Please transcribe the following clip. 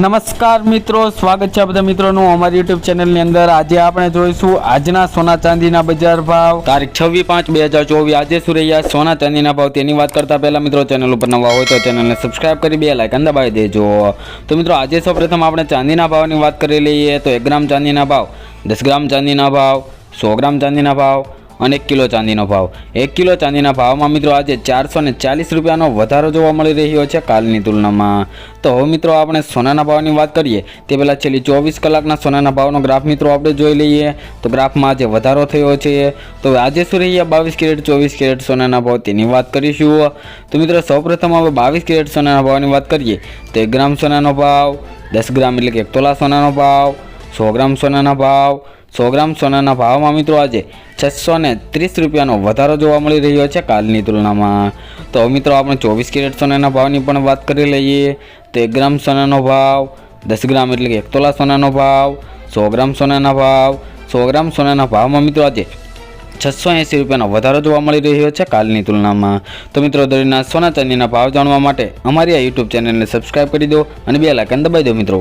નમસ્કાર મિત્રો, સ્વાગત છે બધા મિત્રોનું અમારી યુટ્યુબ ચેનલની અંદર. આજે આપણે જોઈશું આજના સોના ચાંદીના બજાર ભાવ. તારીખ છવ્વીસ પાંચ બે હજાર ચોવીસ. આજે શું રહ્યા સોના ચાંદીના ભાવ. તેની વાત કરતા પહેલા મિત્રો, ચેનલ ઉપર નવા હોય તો ચેનલને સબસ્ક્રાઇબ કરી, બે લાઇકન દબાવી દેજો. તો મિત્રો, આજે સૌપ્રથમ આપણે ચાંદીના ભાવની વાત કરી લઈએ તો એક ગ્રામ ચાંદીના ભાવ, દસ ગ્રામ ચાંદીના ભાવ, સો ગ્રામ ચાંદીના ભાવ અને એક કિલો ચાંદીનો ભાવ. એક કિલો ચાંદીના ભાવમાં મિત્રો આજે ચારસો ને ચાલીસ રૂપિયાનો વધારો જોવા મળી રહ્યો છે કાલની તુલનામાં. તો હવે મિત્રો આપણે સોનાના ભાવની વાત કરીએ, તે પહેલાં છેલ્લી ચોવીસ કલાકના સોનાના ભાવનો ગ્રાફ મિત્રો આપણે જોઈ લઈએ. તો ગ્રાફમાં આજે વધારો થયો છે. તો આજે શું રહ્યા બાવીસ કેરેટ, ચોવીસ કેરેટ સોનાના ભાવ તેની વાત કરીશું. તો મિત્રો સૌપ્રથમ હવે બાવીસ કેરેટ સોનાના ભાવની વાત કરીએ. તો એક ગ્રામ સોનાનો ભાવ, દસ ગ્રામ એટલે કે એક તોલા સોનાનો ભાવ, સો ગ્રામ સોનાના ભાવ સો ગ્રામ સોનાના ભાવમાં મિત્રો આજે છસો ને ત્રીસ રૂપિયાનો વધારો જોવા મળી રહ્યો છે કાલની તુલનામાં. તો મિત્રો આપણે ચોવીસ કેરેટ સોનાના ભાવની પણ વાત કરી લઈએ. તો એક ગ્રામ સોનાનો ભાવ, દસ ગ્રામ એટલે કે એક તોલા સોનાનો ભાવ, સો ગ્રામ સોનાના ભાવ, સો ગ્રામ સોનાના ભાવમાં મિત્રો આજે છસો એંસી રૂપિયાનો વધારો જોવા મળી રહ્યો છે કાલની તુલનામાં. તો મિત્રો દોરીના સોના ચાંદીના ભાવ જાણવા માટે અમારી આ યુટ્યુબ ચેનલને સબસ્ક્રાઇબ કરી દો અને બે લાઇકન દબાવી દો મિત્રો.